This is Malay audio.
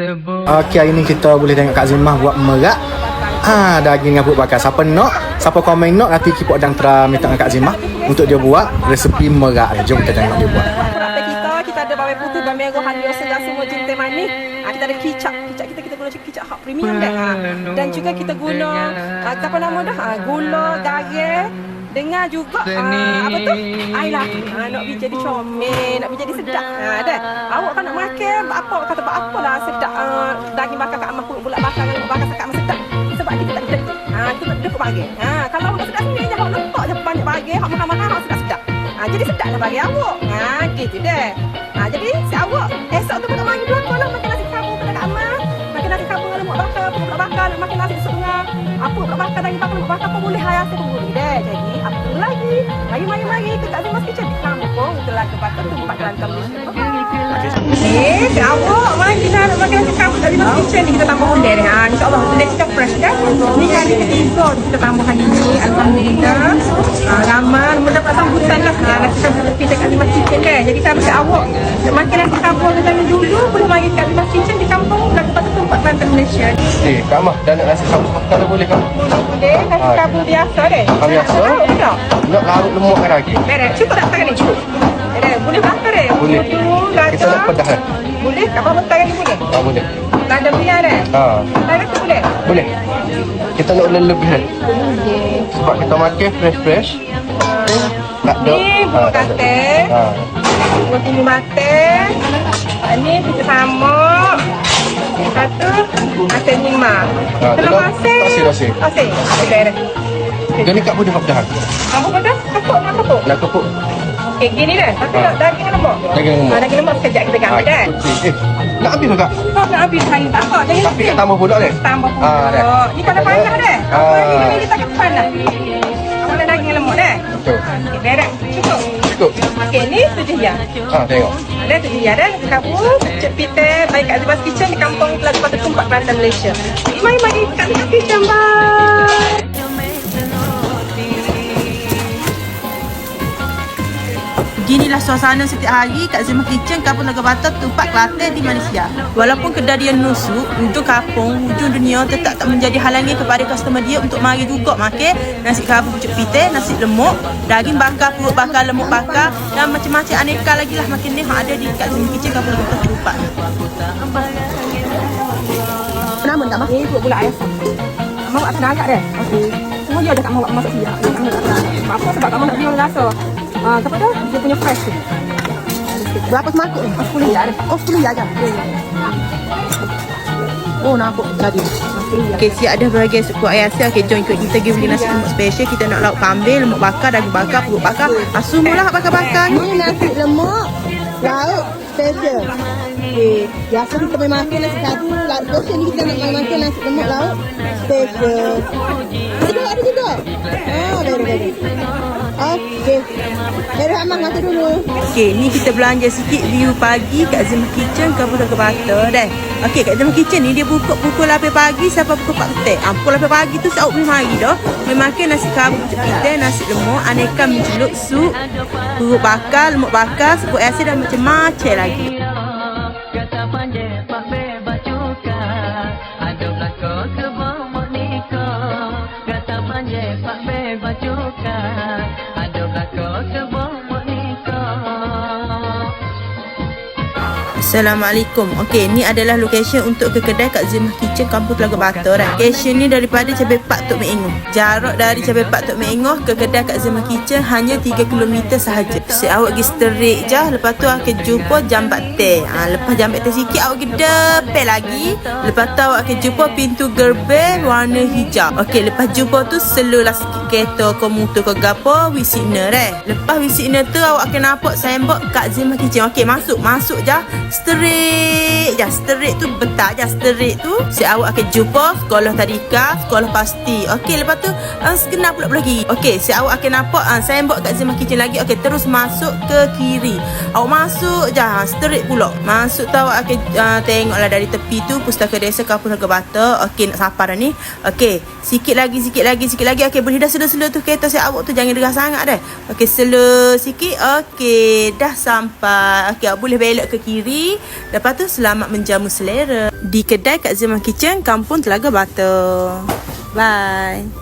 Okey, hari ni kita boleh tengok Kak Zimah buat merak. Ha, daging dengan perut bakar. Siapa nak, siapa komen nak, nanti Kipok dan Tra minta dengan Kak Zimah untuk dia buat resepi merak. Jom kita tengok dia buat. Partai kita, kita ada bawang putih, bawang merah, halus, segar semua jintai manis. Ha, kita ada kicap. Kicap kita kita guna kicap hak premium dah. Ha. Dan juga kita guna apa nama dah? Ha, gula, garam, dengan juga ha, apa tu? Air lagi. Ha, nak pergi jadi comel, nak pergi jadi sedap. Ha, dah. Awak kan nak makan, apa kata buat apa lah sedap uh, daging bakar kat amak pun bulat bakar dengan bakar sekat amak sedap. Sebab dia tak sedap. Ha, kita dia bagi. Ha, kalau awak sedap sendiri awak letak je banyak bagi, awak makan-makan, awak sedap-sedap. Ha, jadi sedap lah bagi awak. Ha, gitu deh. Ha, jadi si awak esok tu Mari mari mari ke Kak Zimas Kitchen di kampung telah kebakar tempat kelantam di sini. Eh, si awak mari kita nak makan nasi kabur Kak Zimas Kitchen ni kita tambah ondeh deh. Ha, insyaAllah kita kita fresh kan? Ni kali ketiga kita tambah hari ni. Alhamdulillah. Ha, ramai mendapat sambutan lah. Ha, nasi kabur kita Kak Zimas Kitchen deh. Jadi sama si awak nak makan nasi kabur dengan dulu boleh mari Malaysia. Eh, Kak Amah, dah nak nasi kabur kalau boleh kan? Boleh nasi Ah. kabur biasa deh. Ah, biasa? Tahu tak? Nak larut lemak kan lagi? Beres, cukup tak tangan ni? Cukup. Beres, boleh bakar eh? Boleh. Kita nak pedas kan? Boleh, kat bawah tangan ni boleh? Ah, boleh. Tak ada biar eh? Ha, Tangan tu boleh? boleh. Kita nak lebih kan? Boleh. Sebab kita makan fresh-fresh. Tak ada. Ni Ah, buah tak ada. kate, Ha. buah bulu mate, ni kita sama, satu, asin lima. Ah, Telur telur, asin. asin, asin. Asin, asin beres. Dia ni kat boleh pedas. Kamu pedas? Kapuk, nak kapuk? Nak kepuk. Eh, gini dah. Tapi Ah. nak daging lemak. Daging lemak. Ah, daging lemak sekejap kita ganti dah. Eh, nak habis ke kak? Kau nak habis hari tak apa. Jangan Tapi kat tambah pula deh. tambah pun. Ah, dah. Oh, ni pada panas dah. Ah. ni kita panas. Apa ada daging lemak dah. Betul. Okey, beres. Cukup. Okey, ni tujuh ya. Ha, tengok. Ada tujuh ya dah. Kabur, cek pite, baik kat Azibas Kitchen di kampung Telaga Batu Tumpak, Kelantan, Malaysia. Mari, mari kat Azibas Kitchen. Bye. Beginilah suasana setiap hari kat Zima Kitchen Kampung Naga Batak Tupak Kelantan di Malaysia. Walaupun kedai dia nusuk, hujung kampung, hujung dunia tetap tak menjadi halangi kepada customer dia untuk mari juga makan nasi kabur pucuk pite, nasi lemuk, daging bakar, perut bakar, lemuk bakar dan macam-macam aneka lagi lah makin ni ada di kat Zima Kitchen Kampung Naga Batak Tupak. Nama tak mah? Ni dua bulan ayah. Kamu nak senang agak deh. Okey. Semua dia ada kat mahu masak siap. Nak senang. Apa sebab kamu nak dia rasa. Ah, apa dah? Dia punya fresh tu. Berapa semangkuk ni? Oh, 10 ya ada. Oh, 10 ya je. Oh, nampak tadi. Okey, siap dah bahagian suku ayah saya. Okey, jom ikut kita pergi beli nasi lemak special. Kita nak lauk kambing, lemak bakar, daging bakar, perut bakar. Ah, semualah bakar-bakar ni. Nasi lemak lauk special. Okay. Biasa kita main makan nasi kabur, lauk special ni kita nak main makan nasi lemak lauk special. Ada juga, ada juga. Ah, very, very. Okay. Dari Amal mata dulu. Okey, ni kita belanja sikit view pagi kat Zima Kitchen Kampung Naga Bata dah. Okey, kat Zima Kitchen ni dia buka pukul 8 pagi sampai pukul 4 petang. Ah, pukul 8 pagi tu saya boleh mari dah. Boleh makan nasi kabur pucuk pita, nasi lemak, aneka mi celup, sup, perut bakar, lemak bakar, sebut asin dan macam-macam lagi. Kata panjang Assalamualaikum. Okey, ni adalah location untuk ke kedai kat Zimah Kitchen Kampung Telaga. Right? Location ni daripada Cabai Pak Tok Mek. Jarak dari Cabai Pak Tok Mek ke kedai kat Zimah Kitchen hanya 3 km sahaja. Si awak pergi straight je, lepas tu akan jumpa jambat teh. Ha, lepas jambat teh sikit awak pergi depan lagi. Lepas tu awak akan jumpa pintu gerbang warna hijau. Okey, lepas jumpa tu selulah sikit kereta komuter ke gapo wisigner eh. Lepas wisigner tu awak akan nampak signboard kat Zimah Kitchen. Okey, masuk, masuk je. Straight je, straight tu betul je straight tu. Si awak akan jumpa sekolah tadika, sekolah pasti. Okey, lepas tu uh, sekenal pula belah kiri. Okey, si awak akan nampak uh, signboard kat Zimah Kitchen lagi. Okey, terus masuk ke kiri. Awak masuk je, ha, straight pula. Masuk tu awak akan uh, tengoklah dari tepi tu Pustaka Desa Kampung Harga Bata. Okey, nak sapa dah ni. Okey, sikit lagi, sikit lagi, sikit lagi. Okey, boleh dah slow-slow tu kereta si awak tu jangan derah sangat dah. Okey, slow sikit. Okey, dah sampai. Okey, awak boleh belok ke kiri. Lepas tu selamat menjamu selera. Di kedai Kak Zima Kitchen, Kampung Telaga Batu. Bye.